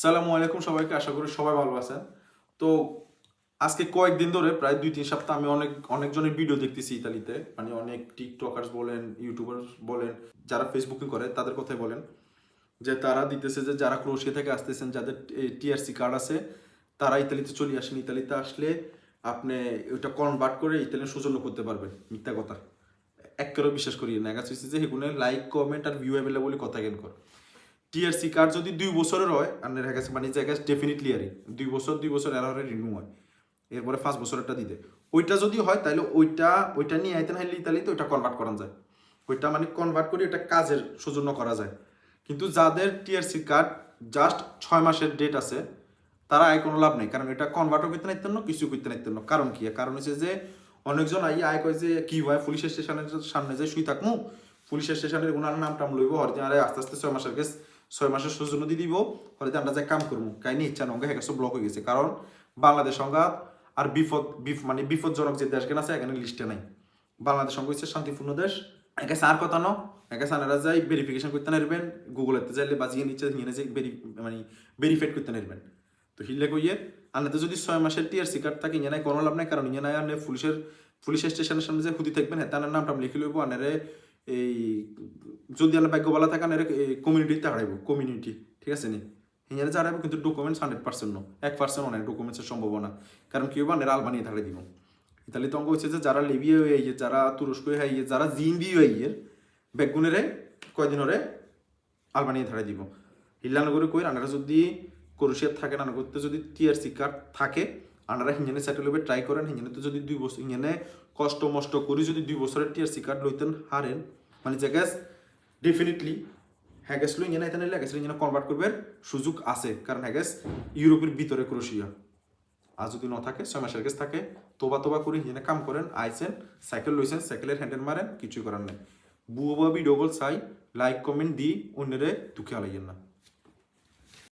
সালামু আলাইকুম সবাইকে, আশা করি সবাই ভালো আছেন। তো আজকে কয়েকদিন ধরে, প্রায় দুই, তিন সপ্তাহ আমি অনেক, অনেকজনের ভিডিও দেখতেছি ইতালিতে। মানে অনেক টিকটকার্স বলেন ইউটিউবার্স বলেন, যারা ফেসবুকিং করে, তাদের কথাই বলেন। যে তারা দিতেছে যে যারা ক্রোশিয়া থেকে আসতেছেন, যাদের টিআরসি কার্ড আছে, তারা ইতালিতে চলে আসেন। ইতালিতে আসলে আপনি ওইটা কনভার্ট করে ইতালিয়ান সৌজন্য করতে পারবেন, মিথ্যা কথা। একেবারে বিশ্বাস করি না হচ্ছে যে সেগুলো লাইক কমেন্ট আর ভিউ অ্যাভেলেবল কথা কেন কর। টিআরসি কার্ড যদি দুই বছরের হয়, আর দেখা গেছে মানে জায়গা ডেফিনেটলি আরই দুই বছর দুই বছর এর রিনিউ হয়। এরপরে পাঁচ বছরেরটা দিতে। ওইটা যদি হয়, তাহলে ওইটা ওইটা নিয়ে আইতেন হাইলে তো ওইটা কনভার্ট করা যায়। ওইটা মানে কনভার্ট করে এটা কাজের সৌজন্য করা যায়। কিন্তু যাদের টিআরসি কার্ড জাস্ট ছয় মাসের ডেট আছে, তারা আয় কোনো লাভ নেই। কারণ এটা কনভার্টও করতে নাইতেন না কিছু করতে নাইতেন না কারণ কি? কারণ হচ্ছে যে অনেকজন আই আয় কয় যে কি হয়, পুলিশের স্টেশনের সামনে যে শুই থাকমু, পুলিশের স্টেশনের ওনার নাম টাম লইব আরে আস্তে আস্তে ছয় মাসের গেছ ছয় মাসের সৌজন্য দিয়ে দিব হরতে আমরা যাই কাম করব। কাহিনি ইচ্ছা নঙ্গে হ্যাঁ ব্লক হয়ে গেছে। কারণ বাংলাদেশ সংঘাত আর বিপদ, বিপ মানে বিপদজনক যে দেশগুলো আছে, এখানে লিস্টে নাই। বাংলাদেশ সঙ্গে হচ্ছে শান্তিপূর্ণ দেশ। একে আর কথা ন। একে সানারা যাই ভেরিফিকেশন করতে নারবেন গুগলেতে যাইলে বাজিয়ে নিচ্ছে নিয়ে যে মানে ভেরিফাইড করতে নারবেন তো হিলে কইয়ে আনতে যদি ছয় মাসের টিআরসি কার্ড থাকে ইয়ে নাই, কোনো লাভ নাই। কারণ ইয়ে নাই আনে পুলিশের, পুলিশ স্টেশনের সামনে যে হুদি থাকবেন হ্যাঁ তার নামটা লিখে লইব। আনারে এই যদি আনে ভাগ্য বলা থাকে আনারে কমিউনিটিতে হারাইব কমিউনিটি ঠিক আছে নি? যা হারাইব কিন্তু ডকুমেন্টস হান্ড্রেড পার্সেন্ট নো, এক পার্সেন্ট অনেক ডকুমেন্টসের সম্ভাবনা। কারণ কি হবে আনারে আলবানিয়ে থাকাই দিব। ইতালি তো অঙ্ক হচ্ছে যে যারা লিবিয়া হয়ে আইয়ে, যারা তুরস্ক হয়ে আইয়ে, যারা জিম্বি হয়ে আইয়ে, বেগুনেরে কয়দিন হরে আলবানিয়ে ধারাই দিব। হিল্লানগরে কই আনারা যদি ক্রোশিয়ার থাকে না করতে যদি টিআরসি কার্ড থাকে, আনারা হিঞ্জানে সেটেল হবে ট্রাই করেন। হিঞ্জানে তো যদি দুই বছর হিঞ্জানে কষ্ট মষ্ট করে যদি দুই বছরের টিআরসি কার্ড লইতেন, হারেন। মানে যে গ্যাস ডেফিনেটলি হ্যাগেস লই ইঞ্জানে এখানে হ্যাগেস ইঞ্জানে কনভার্ট করবার সুযোগ আছে। কারণ হ্যাগেস ইউরোপের ভিতরে ক্রোশিয়া আর যদি না থাকে, ছয় মাসের গেস থাকে, তোবা তোবা করে ইঞ্জিনে কাম করেন আইসেন সাইকেল লইছেন সাইকেলের হ্যান্ডেল মারেন, কিছুই করার নেই। বা ভিডিও কল চাই লাইক কমেন্ট দি, অন্যরে দুঃখে আলাইয়েন না।